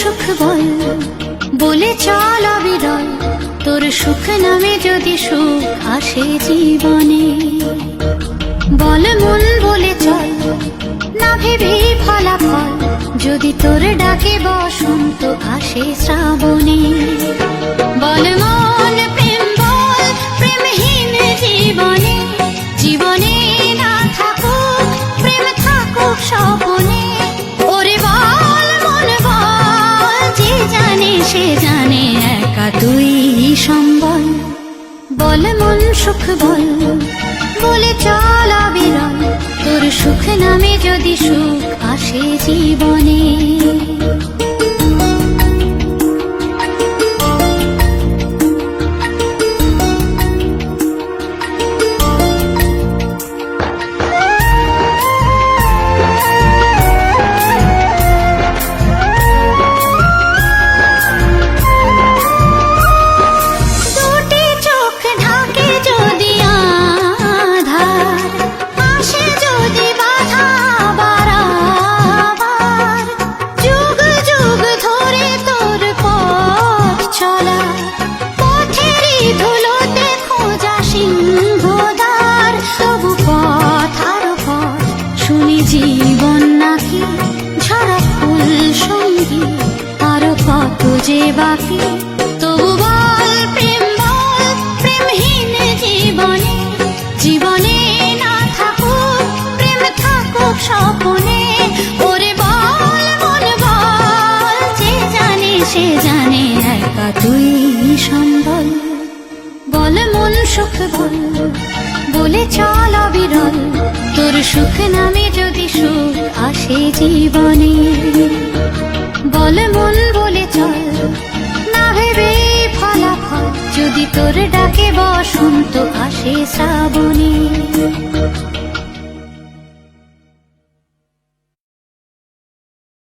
সুখ বল, বলে চল অবিরল। তোর সুখ নামে যদি সুখ আসে জীবনে, বল মন বলে চল, না ভেবে ফলাফল। যদি তোর ডাকে বসন্ত আসে শ্রাবণে, বল মন প্রেম বল, প্রেমহীন জীবনে। জীবনে জানে, সে জানে একা তুই সম্বল। বল মন সুখ বল, বলে চল বিরল তোর সুখ নামে যদি সুখ আসে জীবনে। যে বাকি, তবু বল প্রেম, বল প্রেমহীন জীবনে। জীবনে না থাকুক, প্রেম থাকুক স্বপনে। ওরে বল, মন বল, যে জানে, সে জানে, একা তুই সম্বল। বল মন সুখ বল, বলে চল অবিরল। তোর সুখ নামে যদি সুখ আসে জীবনে। বল মন শ্রাবণী